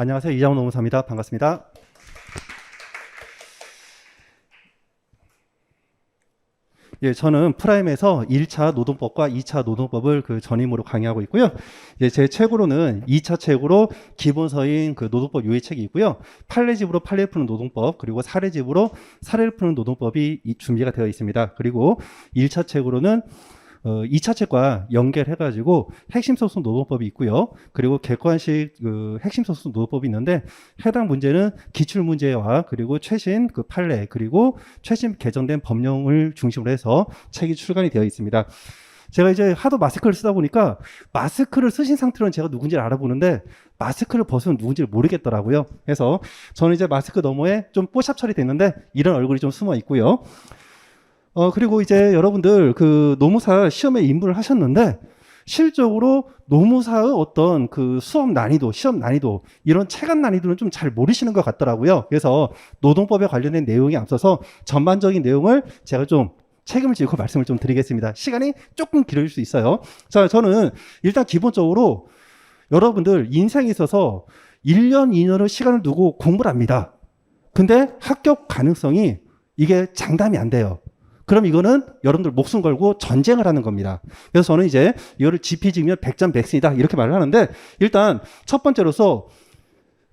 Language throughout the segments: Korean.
안녕하세요. 이장훈 노무사입니다. 반갑습니다. 예, 저는 프라임에서 1차 노동법과 2차 노동법을 그 전임으로 강의하고 있고요. 예, 제 책으로는 2차 책으로 기본서인 그 노동법 요의책이 있고요. 판례집으로 판례 푸는 노동법, 그리고 사례집으로 사례를 푸는 노동법이 이- 준비가 되어 있습니다. 그리고 1차 책으로는 어, 2차 책과 연결해가지고 핵심 소송 노동법이 있고요. 그리고 객관식 그 핵심 소송 노동법이 있는데 해당 문제는 기출 문제와 그리고 최신 그 판례 그리고 최신 개정된 법령을 중심으로 해서 책이 출간이 되어 있습니다. 제가 이제 하도 마스크를 쓰다 보니까 마스크를 쓰신 상태로는 제가 누군지를 알아보는데 마스크를 벗으면 누군지를 모르겠더라고요. 그래서 저는 이제 마스크 너머에 좀 뽀샵 처리됐는데 이런 얼굴이 좀 숨어 있고요. 어, 그리고 이제 여러분들 그 노무사 시험에 입문을 하셨는데 실적으로 노무사의 어떤 그 수업 난이도, 시험 난이도, 이런 체감 난이도는 좀 잘 모르시는 것 같더라고요. 그래서 노동법에 관련된 내용이 앞서서 전반적인 내용을 제가 좀 책임을 지고 말씀을 좀 드리겠습니다. 시간이 조금 길어질 수 있어요. 자, 저는 일단 기본적으로 여러분들 인생에 있어서 1년, 2년을 시간을 두고 공부를 합니다. 근데 합격 가능성이 이게 장담이 안 돼요. 그럼 이거는 여러분들 목숨 걸고 전쟁을 하는 겁니다. 그래서 저는 이제 이거를 지피지면 100점 100승이다 이렇게 말을 하는데 일단 첫 번째로서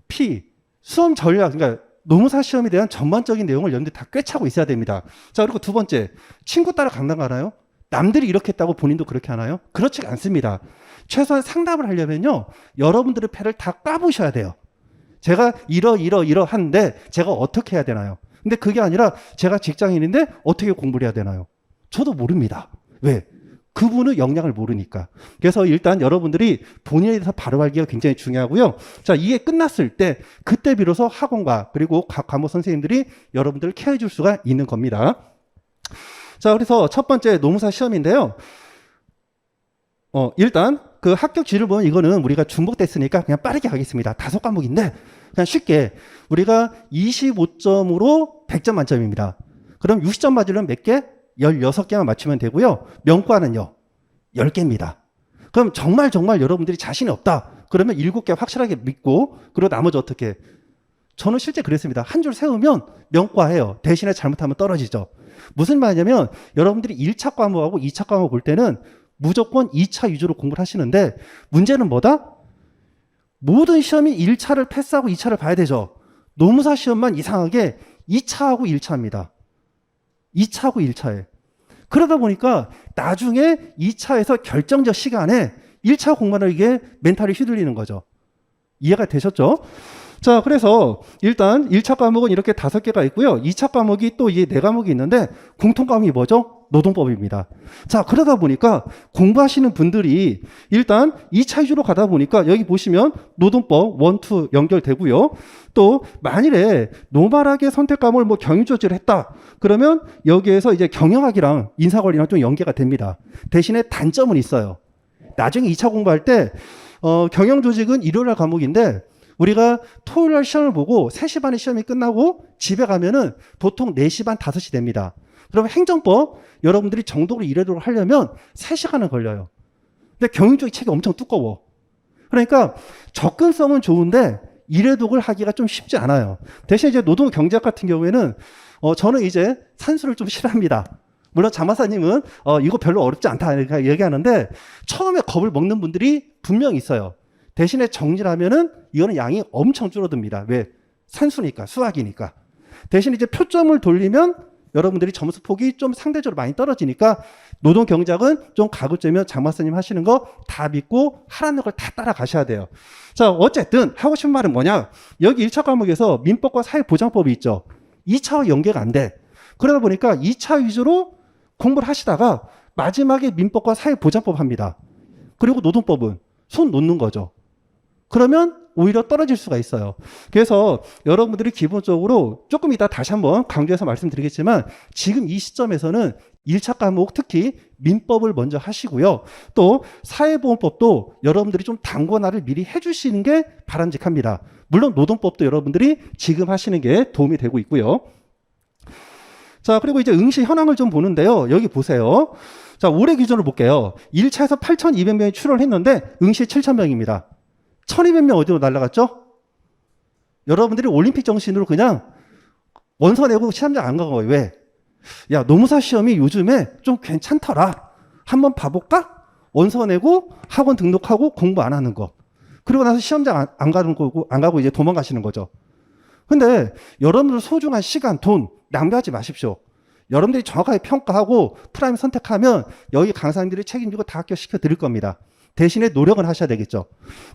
P 수험 전략 그러니까 노무사 시험에 대한 전반적인 내용을 여러분들 다 꿰차고 있어야 됩니다. 자 그리고 두 번째 친구 따라 강당 가나요? 남들이 이렇게 했다고 본인도 그렇게 하나요? 그렇지 않습니다. 최소한 상담을 하려면요 여러분들의 패를 다 까보셔야 돼요. 제가 이러 이러 이러 하는데 제가 어떻게 해야 되나요? 근데 그게 아니라 제가 직장인인데 어떻게 공부를 해야 되나요? 저도 모릅니다. 왜? 그분의 역량을 모르니까. 그래서 일단 여러분들이 본인에 대해서 바로 알기가 굉장히 중요하고요. 자, 이게 끝났을 때 그때 비로소 학원과 그리고 각 과목 선생님들이 여러분들을 케어해 줄 수가 있는 겁니다. 자, 그래서 첫 번째 노무사 시험인데요. 어, 일단 그 합격 지를 보면 이거는 우리가 중복됐으니까 그냥 빠르게 가겠습니다. 다섯 과목인데 그냥 쉽게 우리가 25점으로 100점 만점입니다. 그럼 60점 맞으려면 몇 개? 16개만 맞추면 되고요. 명과는요. 10개입니다. 그럼 정말 정말 여러분들이 자신이 없다. 그러면 7개 확실하게 믿고 그리고 나머지 어떻게? 저는 실제 그랬습니다. 한 줄 세우면 명과해요. 대신에 잘못하면 떨어지죠. 무슨 말이냐면 여러분들이 1차 과목하고 2차 과목 볼 때는 무조건 2차 위주로 공부를 하시는데 문제는 뭐다? 모든 시험이 1차를 패스하고 2차를 봐야 되죠. 노무사 시험만 이상하게 2차하고 1차입니다. 2차하고 1차에. 그러다 보니까 나중에 2차에서 결정적 시간에 1차 공부하는 이게 멘탈이 휘둘리는 거죠. 이해가 되셨죠? 자, 그래서 일단 1차 과목은 이렇게 다섯 개가 있고요. 2차 과목이 또 이게 네 과목이 있는데 공통 과목이 뭐죠? 노동법입니다. 자, 그러다 보니까 공부하시는 분들이 일단 2차 위주로 가다 보니까 여기 보시면 노동법 1, 2 연결되고요. 또 만일에 노멀하게 선택 과목을 뭐 경영 조치를 했다. 그러면 여기에서 이제 경영학이랑 인사관리랑 좀 연계가 됩니다. 대신에 단점은 있어요. 나중에 2차 공부할 때 어, 경영 조직은 일요일 날 과목인데 우리가 토요일 날 시험을 보고 3시 반에 시험이 끝나고 집에 가면은 보통 4시 반, 5시 됩니다. 그러면 행정법 여러분들이 정독을 이래도록 하려면 3시간은 걸려요. 근데 경영 쪽의 책이 엄청 두꺼워. 그러니까 접근성은 좋은데 이래독을 하기가 좀 쉽지 않아요. 대신 이제 노동 경제학 같은 경우에는 어, 저는 이제 산수를 좀 싫어합니다. 물론 장마사님은 어, 이거 별로 어렵지 않다 이렇게 얘기하는데 처음에 겁을 먹는 분들이 분명 있어요. 대신에 정리를 하면은 이거는 양이 엄청 줄어듭니다. 왜? 산수니까, 수학이니까. 대신 이제 표점을 돌리면 여러분들이 점수 폭이 좀 상대적으로 많이 떨어지니까 노동 경작은 좀 가급적이면 장마사님 하시는 거 다 믿고 하라는 걸 다 따라가셔야 돼요. 자, 어쨌든 하고 싶은 말은 뭐냐? 여기 1차 과목에서 민법과 사회보장법이 있죠. 2차와 연계가 안 돼. 그러다 보니까 2차 위주로 공부를 하시다가 마지막에 민법과 사회보장법 합니다. 그리고 노동법은 손 놓는 거죠. 그러면 오히려 떨어질 수가 있어요. 그래서 여러분들이 기본적으로 조금 이따 다시 한번 강조해서 말씀드리겠지만 지금 이 시점에서는 1차 과목 특히 민법을 먼저 하시고요. 또 사회보험법도 여러분들이 좀 단권화를 미리 해주시는 게 바람직합니다. 물론 노동법도 여러분들이 지금 하시는 게 도움이 되고 있고요. 자, 그리고 이제 응시 현황을 좀 보는데요. 여기 보세요. 자, 올해 기준으로 볼게요. 1차에서 8,200명이 출원했는데 응시 7,000명입니다. 1,200명 어디로 날라갔죠? 여러분들이 올림픽 정신으로 그냥 원서 내고 시험장 안 간 거예요. 왜? 야, 노무사 시험이 요즘에 좀 괜찮더라. 한번 봐볼까? 원서 내고 학원 등록하고 공부 안 하는 거. 그리고 나서 시험장 안, 안 가는 거고, 안 가고 이제 도망가시는 거죠. 근데 여러분들 소중한 시간, 돈 낭비하지 마십시오. 여러분들이 정확하게 평가하고 프라임 선택하면 여기 강사님들이 책임지고 다 합격시켜 드릴 겁니다. 대신에 노력은 하셔야 되겠죠.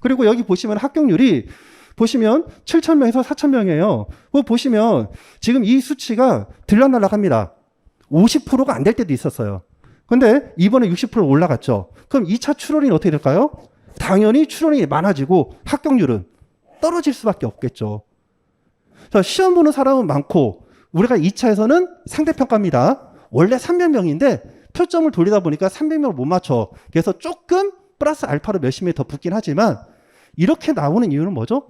그리고 여기 보시면 합격률이 보시면 7,000명에서 4,000명이에요. 그거 보시면 지금 이 수치가 들락날락합니다. 50%가 안 될 때도 있었어요. 근데 이번에 60% 올라갔죠. 그럼 2차 출원이 어떻게 될까요? 당연히 출원이 많아지고 합격률은 떨어질 수밖에 없겠죠. 자, 시험 보는 사람은 많고 우리가 2차에서는 상대평가입니다. 원래 300명인데 표점을 돌리다 보니까 300명을 못 맞춰. 그래서 조금 플러스 알파로 몇십 명이 더 붙긴 하지만 이렇게 나오는 이유는 뭐죠?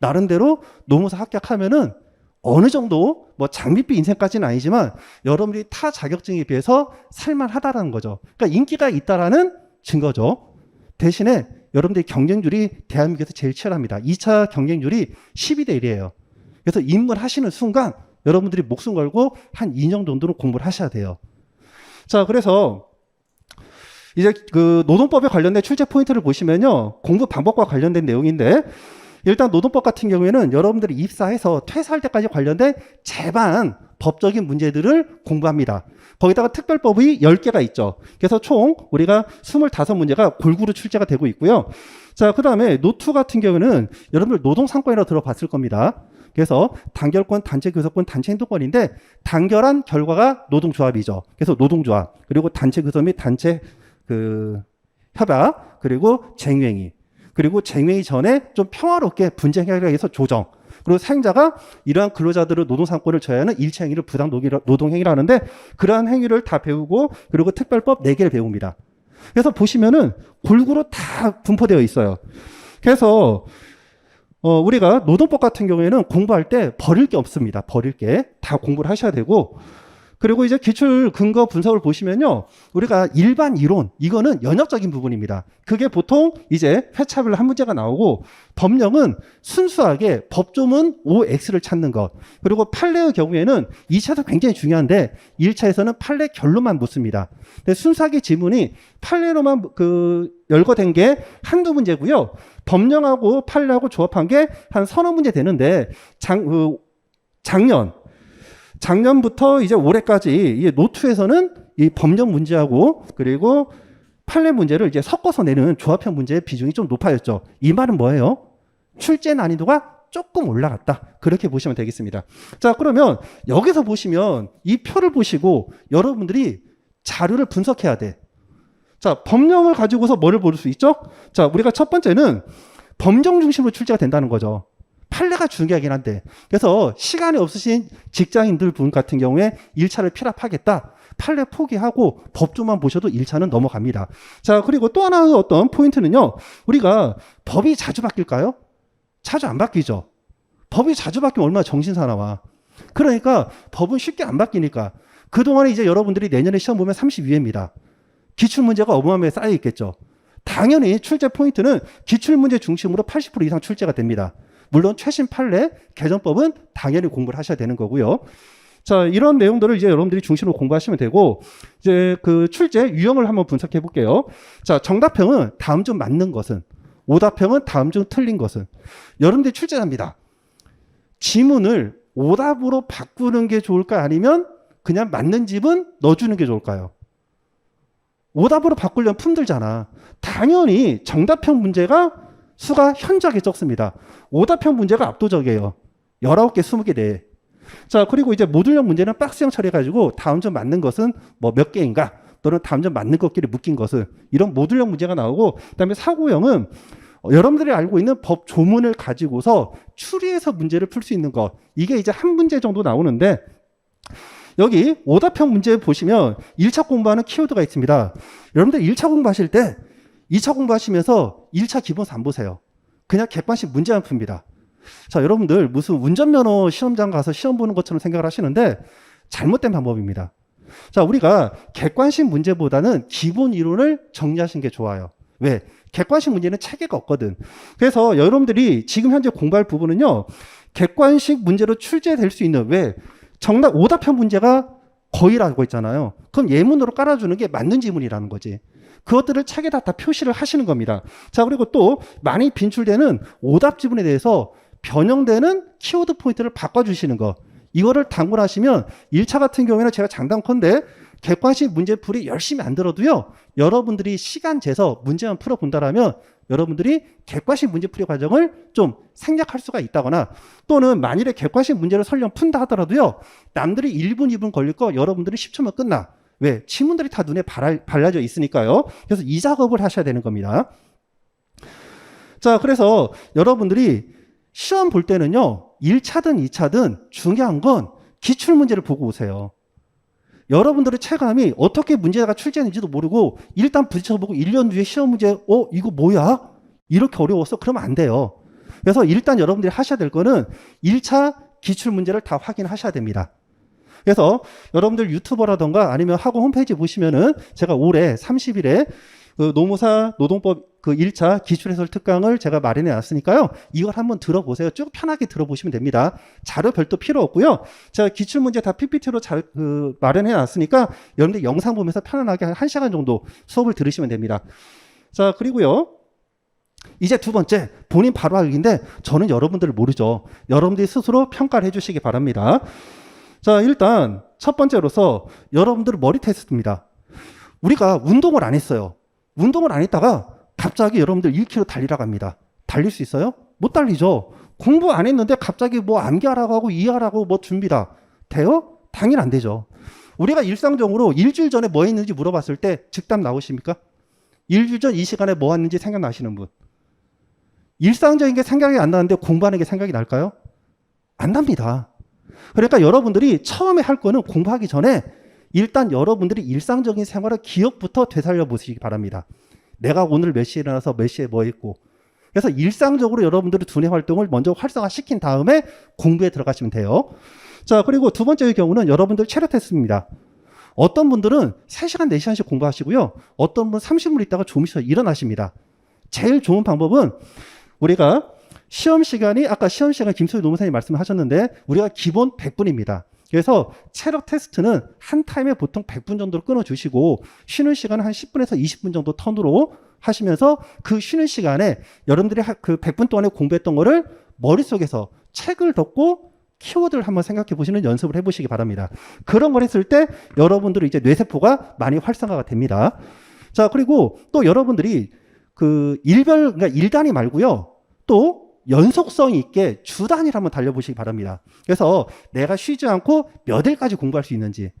나름대로 노무사 합격하면은 어느 정도 뭐 장밋빛 인생까지는 아니지만 여러분들이 타 자격증에 비해서 살만하다라는 거죠. 그러니까 인기가 있다라는 증거죠. 대신에 여러분들이 경쟁률이 대한민국에서 제일 치열합니다. 2차 경쟁률이 12대 1이에요. 그래서 입문하시는 순간 여러분들이 목숨 걸고 한 2년 정도는 공부를 하셔야 돼요. 자, 그래서 이제 그 노동법에 관련된 출제 포인트를 보시면요. 공부 방법과 관련된 내용인데 일단 노동법 같은 경우에는 여러분들이 입사해서 퇴사할 때까지 관련된 제반 법적인 문제들을 공부합니다. 거기다가 특별법이 10개가 있죠. 그래서 총 우리가 25문제가 골고루 출제가 되고 있고요. 자, 그 다음에 노트 같은 경우는 여러분들 노동상권이라고 들어봤을 겁니다. 그래서 단결권, 단체 교섭권, 단체 행동권인데 단결한 결과가 노동조합이죠. 그래서 노동조합 그리고 단체 교섭 및 단체 그 협약 그리고 쟁행위 그리고 쟁행위 전에 좀 평화롭게 분쟁 해결하기 위해서 조정 그리고 사용자가 이러한 근로자들의 노동상권을 저해하는 일체 행위를 부당 노동행위를 하는데 그러한 행위를 다 배우고 그리고 특별법 4개를 배웁니다. 그래서 보시면은 골고루 다 분포되어 있어요. 그래서 어, 우리가 노동법 같은 경우에는 공부할 때 버릴 게 없습니다. 버릴 게 다 공부를 하셔야 되고 그리고 이제 기출 근거 분석을 보시면요. 우리가 일반 이론, 이거는 연역적인 부분입니다. 그게 보통 이제 회차별로 한 문제가 나오고 법령은 순수하게 법조문 OX를 찾는 것. 그리고 판례의 경우에는 2차도 굉장히 중요한데 1차에서는 판례 결론만 묻습니다. 근데 순수하게 지문이 판례로만 그 열거된 게 한두 문제고요. 법령하고 판례하고 조합한 게 한 서너 문제 되는데 장, 그 작년 작년부터 이제 올해까지 이 노트에서는 이 법령 문제하고 그리고 판례 문제를 이제 섞어서 내는 조합형 문제의 비중이 좀 높아졌죠. 이 말은 뭐예요? 출제 난이도가 조금 올라갔다. 그렇게 보시면 되겠습니다. 자, 그러면 여기서 보시면 이 표를 보시고 여러분들이 자료를 분석해야 돼. 자, 법령을 가지고서 뭐를 볼 수 있죠? 자, 우리가 첫 번째는 법령 중심으로 출제가 된다는 거죠. 판례가 중요하긴 한데. 그래서 시간이 없으신 직장인들 분 같은 경우에 1차를 필합하겠다. 판례 포기하고 법조만 보셔도 1차는 넘어갑니다. 자, 그리고 또 하나의 어떤 포인트는요. 우리가 법이 자주 바뀔까요? 자주 안 바뀌죠. 법이 자주 바뀌면 얼마나 정신 사나와. 그러니까 법은 쉽게 안 바뀌니까. 그동안에 이제 여러분들이 내년에 시험 보면 32회입니다. 기출 문제가 어마어마하게 쌓여 있겠죠. 당연히 출제 포인트는 기출 문제 중심으로 80% 이상 출제가 됩니다. 물론 최신 판례 개정법은 당연히 공부를 하셔야 되는 거고요. 자, 이런 내용들을 이제 여러분들이 중심으로 공부하시면 되고, 이제 그 출제 유형을 한번 분석해 볼게요. 자, 정답형은 다음 중 맞는 것은, 오답형은 다음 중 틀린 것은. 여러분들이 출제합니다. 지문을 오답으로 바꾸는 게 좋을까? 아니면 그냥 맞는 집은 넣어주는 게 좋을까요? 오답으로 바꾸려면 품들잖아. 당연히 정답형 문제가 수가 현저하게 적습니다. 오답형 문제가 압도적이에요. 19개, 20개 내에. 자, 그리고 이제 모듈형 문제는 박스형 처리해가지고 다음 점 맞는 것은 뭐 몇 개인가 또는 다음 점 맞는 것끼리 묶인 것을 이런 모듈형 문제가 나오고 그다음에 사고형은 어, 여러분들이 알고 있는 법 조문을 가지고서 추리해서 문제를 풀 수 있는 것 이게 이제 한 문제 정도 나오는데 여기 오답형 문제 보시면 1차 공부하는 키워드가 있습니다. 여러분들 1차 공부하실 때 2차 공부하시면서 1차 기본서 안 보세요. 그냥 객관식 문제만 풉니다. 자, 여러분들 무슨 운전면허 시험장 가서 시험 보는 것처럼 생각을 하시는데 잘못된 방법입니다. 자, 우리가 객관식 문제보다는 기본 이론을 정리하시는 게 좋아요. 왜? 객관식 문제는 체계가 없거든. 그래서 여러분들이 지금 현재 공부할 부분은요, 객관식 문제로 출제될 수 있는 왜 정답 오답형 문제가 거의라고 했잖아요. 그럼 예문으로 깔아주는 게 맞는 지문이라는 거지. 그것들을 책에다 다 표시를 하시는 겁니다. 자, 그리고 또 많이 빈출되는 오답 지문에 대해서 변형되는 키워드 포인트를 바꿔주시는 거. 이거를 당분하시면 1차 같은 경우에는 제가 장담컨대 객관식 문제풀이 열심히 안 들어도요, 여러분들이 시간 재서 문제만 풀어본다라면 여러분들이 객관식 문제풀이 과정을 좀 생략할 수가 있다거나 또는 만일에 객관식 문제를 설령 푼다 하더라도요, 남들이 1분, 2분 걸릴 거 여러분들이 10초면 끝나. 왜? 지문들이 다 눈에 발라, 발라져 있으니까요. 그래서 이 작업을 하셔야 되는 겁니다. 자, 그래서 여러분들이 시험 볼 때는요, 1차든 2차든 중요한 건 기출 문제를 보고 오세요. 여러분들의 체감이 어떻게 문제가 출제했는지도 모르고 일단 부딪혀보고 1년 뒤에 시험 문제, 어, 이거 뭐야? 이렇게 어려웠어? 그러면 안 돼요. 그래서 일단 여러분들이 하셔야 될 거는 1차 기출 문제를 다 확인하셔야 됩니다. 그래서 여러분들 유튜버라던가 아니면 학원 홈페이지 보시면은 제가 올해 30일에 그 노무사 노동법 그 1차 기출 해설 특강을 제가 마련해 놨으니까요. 이걸 한번 들어보세요. 쭉 편하게 들어보시면 됩니다. 자료 별도 필요 없고요. 제가 기출 문제 다 PPT로 잘 그 마련해 놨으니까 여러분들 영상 보면서 편안하게 한 1시간 정도 수업을 들으시면 됩니다. 자, 그리고요. 이제 두 번째, 본인 바로 알기인데 저는 여러분들을 모르죠. 여러분들이 스스로 평가를 해 주시기 바랍니다. 자, 일단 첫 번째로서 여러분들 머리 테스트입니다. 우리가 운동을 안 했어요. 운동을 안 했다가 갑자기 여러분들 1km 달리라고 합니다. 달릴 수 있어요? 못 달리죠. 공부 안 했는데 갑자기 뭐 암기하라고 하고 이해하라고 뭐 준비다. 돼요? 당연히 안 되죠. 우리가 일상적으로 일주일 전에 뭐 했는지 물어봤을 때 즉답 나오십니까? 일주일 전 이 시간에 뭐 했는지 생각나시는 분? 일상적인 게 생각이 안 나는데 공부하는 게 생각이 날까요? 안 납니다. 그러니까 여러분들이 처음에 할 거는 공부하기 전에 일단 여러분들이 일상적인 생활의 기억부터 되살려 보시기 바랍니다. 내가 오늘 몇 시에 일어나서 몇 시에 뭐 했고. 그래서 일상적으로 여러분들의 두뇌 활동을 먼저 활성화시킨 다음에 공부에 들어가시면 돼요. 자, 그리고 두 번째의 경우는 여러분들 체력 테스트입니다. 어떤 분들은 3시간, 4시간씩 공부하시고요. 어떤 분은 30분 있다가 좀 있어 일어나십니다. 제일 좋은 방법은 우리가 시험 시간이 아까 시험 시간 김소희 노무사님 말씀하셨는데 우리가 기본 100분입니다. 그래서 체력 테스트는 한 타임에 보통 100분 정도로 끊어주시고 쉬는 시간은 한 10분에서 20분 정도 턴으로 하시면서 그 쉬는 시간에 여러분들이 하- 그 100분 동안에 공부했던 거를 머릿속에서 책을 덮고 키워드를 한번 생각해 보시는 연습을 해 보시기 바랍니다. 그런 걸 했을 때 여러분들은 이제 뇌세포가 많이 활성화가 됩니다. 자, 그리고 또 여러분들이 그 일별, 그러니까 일단이 말고요. 또 연속성 있게 주 단위로 한번 달려보시기 바랍니다. 그래서 내가 쉬지 않고 몇 일까지 공부할 수 있는지.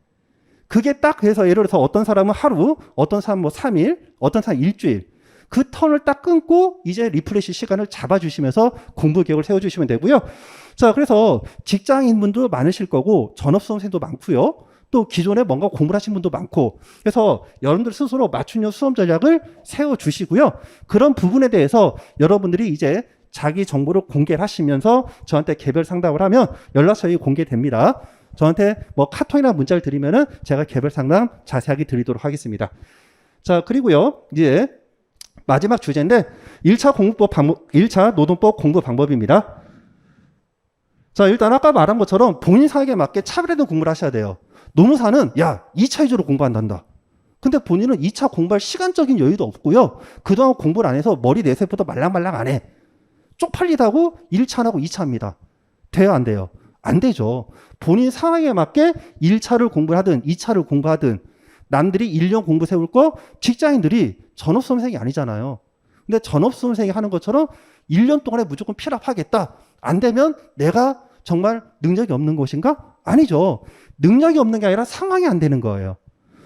그게 딱 그래서 예를 들어서 어떤 사람은 하루, 어떤 사람은 뭐 3일, 어떤 사람은 일주일. 그 턴을 딱 끊고 이제 리프레시 시간을 잡아주시면서 공부 계획을 세워주시면 되고요. 자, 그래서 직장인 분도 많으실 거고 전업수험생도 많고요. 또 기존에 뭔가 공부를 하신 분도 많고 그래서 여러분들 스스로 맞춤형 수험 전략을 세워주시고요. 그런 부분에 대해서 여러분들이 이제 자기 정보를 공개를 하시면서 저한테 개별 상담을 하면 연락처에 공개됩니다. 저한테 뭐 카톡이나 문자를 드리면은 제가 개별 상담 자세하게 드리도록 하겠습니다. 자, 그리고요. 이제 마지막 주제인데 1차 공부법 방법 1차 노동법 공부 방법입니다. 자, 일단 아까 말한 것처럼 본인 사역에 맞게 차별화된 공부를 하셔야 돼요. 노무사는 야, 2차 위주로 공부한단다. 근데 본인은 2차 공부할 시간적인 여유도 없고요. 그동안 공부를 안 해서 머리 내세포도 말랑말랑 안 해. 쪽팔리다고 1차 안 하고 2차 합니다. 돼요, 안 돼요? 안 되죠. 본인 상황에 맞게 1차를 공부를 하든 2차를 공부하든 남들이 1년 공부 세울 거 직장인들이 전업수험생이 아니잖아요. 근데 전업수험생이 하는 것처럼 1년 동안에 무조건 필압하겠다. 안 되면 내가 정말 능력이 없는 것인가? 아니죠. 능력이 없는 게 아니라 상황이 안 되는 거예요.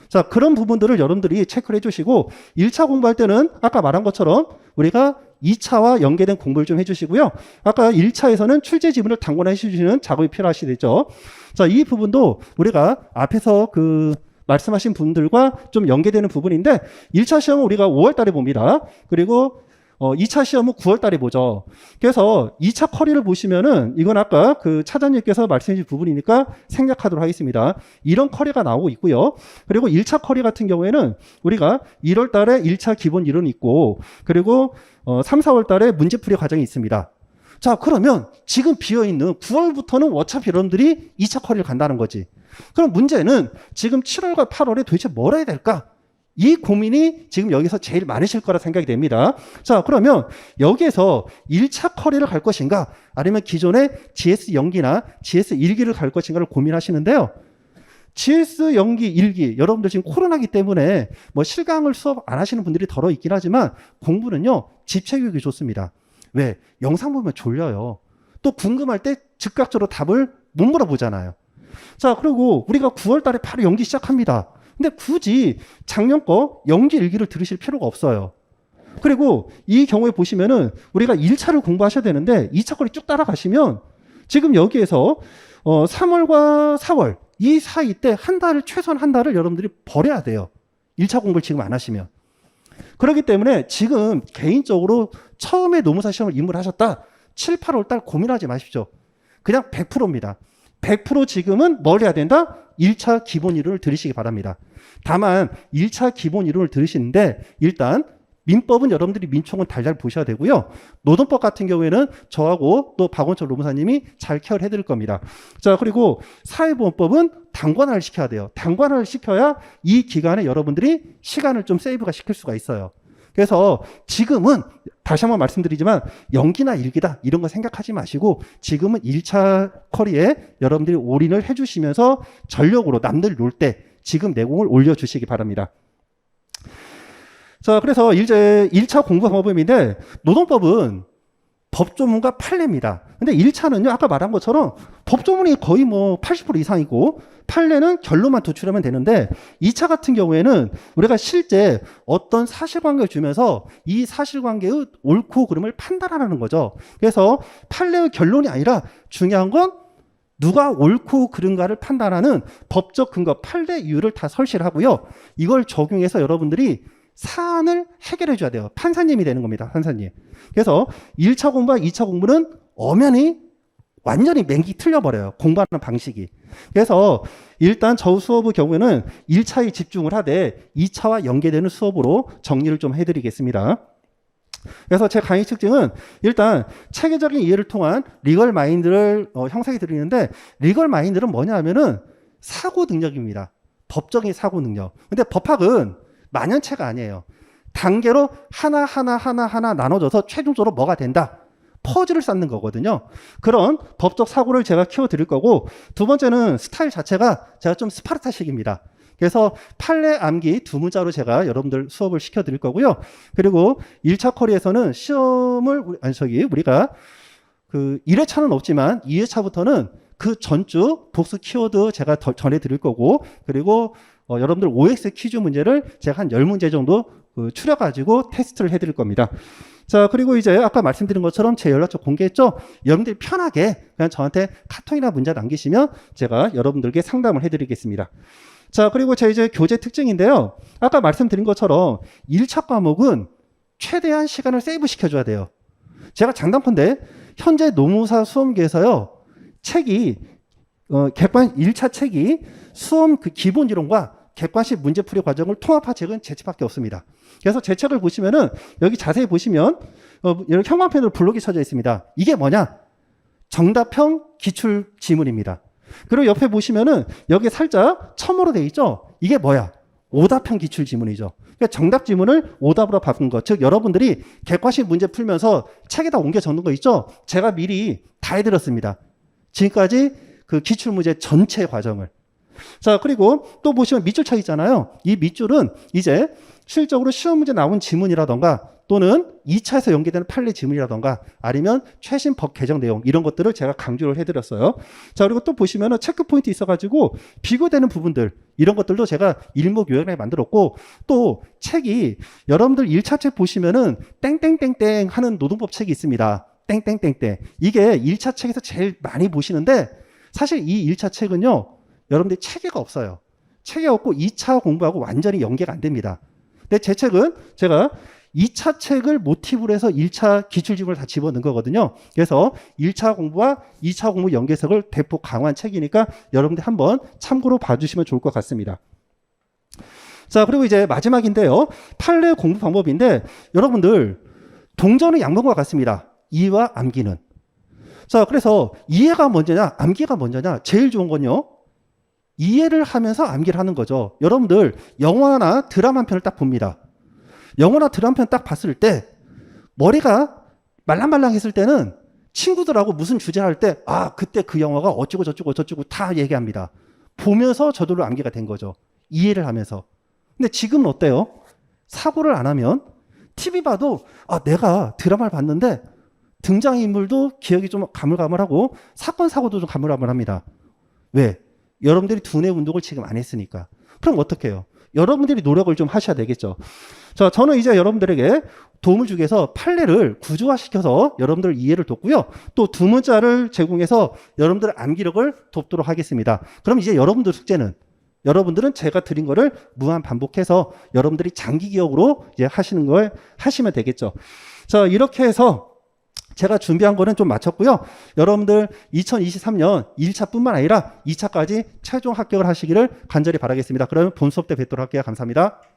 자, 그런 부분들을 여러분들이 체크를 해주시고, 1차 공부할 때는 아까 말한 것처럼 우리가 2차와 연계된 공부를 좀 해주시고요. 아까 1차에서는 출제 지문을 당권화 해주시는 작업이 필요하시겠죠. 자, 이 부분도 우리가 앞에서 그 말씀하신 분들과 좀 연계되는 부분인데, 1차 시험은 우리가 5월 달에 봅니다. 그리고 어, 2차 시험은 9월 달에 보죠. 그래서 2차 커리를 보시면은 이건 아까 그 차장님께서 말씀해 주신 부분이니까 생략하도록 하겠습니다. 이런 커리가 나오고 있고요. 그리고 1차 커리 같은 경우에는 우리가 1월 달에 1차 기본 이론이 있고 그리고 어, 3, 4월 달에 문제풀이 과정이 있습니다. 자, 그러면 지금 비어있는 9월부터는 어차피 여러분들이 2차 커리를 간다는 거지. 그럼 문제는 지금 7월과 8월에 도대체 뭘 해야 될까? 이 고민이 지금 여기서 제일 많으실 거라 생각이 됩니다. 자, 그러면 여기에서 1차 커리를 갈 것인가? 아니면 기존의 GS 연기나 GS 1기를 갈 것인가를 고민하시는데요. GS 연기 1기, 여러분들 지금 코로나기 때문에 뭐 실강을 수업 안 하시는 분들이 덜어 있긴 하지만 공부는요, 집체교육이 좋습니다. 왜? 영상 보면 졸려요. 또 궁금할 때 즉각적으로 답을 못 물어보잖아요. 자, 그리고 우리가 9월 달에 바로 연기 시작합니다. 근데 굳이 작년 거 연기 일기를 들으실 필요가 없어요. 그리고 이 경우에 보시면은 우리가 1차를 공부하셔야 되는데 2차 거리 쭉 따라가시면 지금 여기에서 어 3월과 4월 이 사이 때 한 달을 최소한 한 달을 여러분들이 버려야 돼요. 1차 공부를 지금 안 하시면. 그렇기 때문에 지금 개인적으로 처음에 노무사 시험을 입문하셨다. 7, 8월 달 고민하지 마십시오. 그냥 100%입니다. 100% 지금은 뭘 해야 된다? 1차 기본 이론을 들으시기 바랍니다. 다만 1차 기본 이론을 들으시는데 일단 민법은 여러분들이 민총은 달달 보셔야 되고요. 노동법 같은 경우에는 저하고 또 박원철 노무사님이 잘 케어를 해드릴 겁니다. 자, 그리고 사회보험법은 당관화를 시켜야 돼요. 당관화를 시켜야 이 기간에 여러분들이 시간을 좀 세이브가 시킬 수가 있어요. 그래서 지금은 다시 한번 말씀드리지만 연기나 일기다 이런 거 생각하지 마시고 지금은 1차 커리에 여러분들이 올인을 해주시면서 전력으로 남들 놀 때 지금 내공을 올려주시기 바랍니다. 자, 그래서 이제 1차 공부 방법인데 노동법은 법조문과 판례입니다. 근데 1차는요, 아까 말한 것처럼 법조문이 거의 뭐 80% 이상이고 판례는 결론만 도출하면 되는데 2차 같은 경우에는 우리가 실제 어떤 사실관계를 주면서 이 사실관계의 옳고 그름을 판단하는 거죠. 그래서 판례의 결론이 아니라 중요한 건 누가 옳고 그른가를 판단하는 법적 근거, 판례 이유를 다 설치를 하고요. 이걸 적용해서 여러분들이 사안을 해결해 줘야 돼요. 판사님이 되는 겁니다. 판사님. 그래서 1차 공부와 2차 공부는 엄연히 완전히 맹기 틀려버려요. 공부하는 방식이. 그래서 일단 저 수업의 경우에는 1차에 집중을 하되 2차와 연계되는 수업으로 정리를 좀 해드리겠습니다. 그래서 제 강의 특징은 일단 체계적인 이해를 통한 리걸 마인드를 어, 형성해 드리는데 리걸 마인드는 뭐냐 하면은 사고 능력입니다. 법적인 사고 능력. 근데 법학은 만연체가 아니에요. 단계로 하나 하나 하나 하나 나눠져서 최종적으로 뭐가 된다. 퍼즐을 쌓는 거거든요. 그런 법적 사고를 제가 키워 드릴 거고 두 번째는 스타일 자체가 제가 좀 스파르타식입니다. 그래서 판례 암기 두 문자로 제가 여러분들 수업을 시켜 드릴 거고요. 그리고 1차 커리에서는 시험을 아니 저기 우리가 그 1회차는 없지만 2회차부터는 그 전주 복수 키워드 제가 더 전해 드릴 거고 그리고 어, 여러분들 OX 퀴즈 문제를 제가 한 10문제 정도 그 추려가지고 테스트를 해드릴 겁니다. 자, 그리고 이제 아까 말씀드린 것처럼 제 연락처 공개했죠? 여러분들이 편하게 그냥 저한테 카톡이나 문자 남기시면 제가 여러분들께 상담을 해드리겠습니다. 자, 그리고 제 이제 교재 특징인데요. 아까 말씀드린 것처럼 1차 과목은 최대한 시간을 세이브 시켜줘야 돼요. 제가 장담컨대 현재 노무사 수험계에서요, 책이, 어, 객관 1차 책이 수험 그 기본 이론과 객관식 문제풀이 과정을 통합한 책은 제 책밖에 없습니다. 그래서 제 책을 보시면은 여기 자세히 보시면 어, 이렇게 형광펜으로 블록이 쳐져 있습니다. 이게 뭐냐? 정답형 기출 지문입니다. 그리고 옆에 보시면은 여기 살짝 첨으로 돼 있죠? 이게 뭐야? 오답형 기출 지문이죠. 그러니까 정답 지문을 오답으로 바꾼 것. 즉, 여러분들이 객관식 문제 풀면서 책에다 옮겨 적는 거 있죠? 제가 미리 다 해드렸습니다. 지금까지 그 기출 문제 전체 과정을. 자, 그리고 또 보시면 밑줄 쳐 있잖아요. 이 밑줄은 이제 실적으로 시험 문제 나온 지문이라던가 또는 2차에서 연계되는 판례 지문이라던가 아니면 최신 법 개정 내용 이런 것들을 제가 강조를 해드렸어요. 자, 그리고 또 보시면은 체크 포인트 있어가지고 비교되는 부분들 이런 것들도 제가 일목요연하게 만들었고 또 책이 여러분들 1차 책 보시면은 땡땡땡땡 하는 노동법 책이 있습니다. 땡땡땡땡. 이게 1차 책에서 제일 많이 보시는데 사실 이 1차 책은요. 여러분들이 체계가 없어요. 체계 없고 2차 공부하고 완전히 연계가 안 됩니다. 근데 제 책은 제가 2차 책을 모티브로 해서 1차 기출집을 다 집어넣은 거거든요. 그래서 1차 공부와 2차 공부 연계석을 대폭 강화한 책이니까 여러분들 한번 참고로 봐주시면 좋을 것 같습니다. 자, 그리고 이제 마지막인데요. 판례 공부 방법인데 여러분들 동전은 양방과 같습니다. 이와 암기는. 자, 그래서 이해가 먼저냐, 암기가 먼저냐, 제일 좋은 건요. 이해를 하면서 암기를 하는 거죠. 여러분들 영화나 드라마 한 편을 딱 봅니다. 영화나 드라마 한 편 딱 봤을 때 머리가 말랑말랑했을 때는 친구들하고 무슨 주제 할 때 아, 그때 그 영화가 어쩌고 저쩌고 저쩌고 다 얘기합니다. 보면서 저절로 암기가 된 거죠. 이해를 하면서. 근데 지금은 어때요? 사고를 안 하면 TV 봐도 아, 내가 드라마를 봤는데 등장인물도 기억이 좀 가물가물하고 사건 사고도 좀 가물가물합니다. 왜? 여러분들이 두뇌 운동을 지금 안 했으니까. 그럼 어떻게 해요? 여러분들이 노력을 좀 하셔야 되겠죠. 자, 저는 이제 여러분들에게 도움을 주기 위해서 판례를 구조화시켜서 여러분들 이해를 돕고요. 또 두 문자를 제공해서 여러분들 암기력을 돕도록 하겠습니다. 그럼 이제 여러분들 숙제는 여러분들은 제가 드린 거를 무한 반복해서 여러분들이 장기 기억으로 이제 하시는 걸 하시면 되겠죠. 자, 이렇게 해서 제가 준비한 거는 좀 마쳤고요. 여러분들 2023년 1차뿐만 아니라 2차까지 최종 합격을 하시기를 간절히 바라겠습니다. 그러면 본 수업 때 뵙도록 할게요. 감사합니다.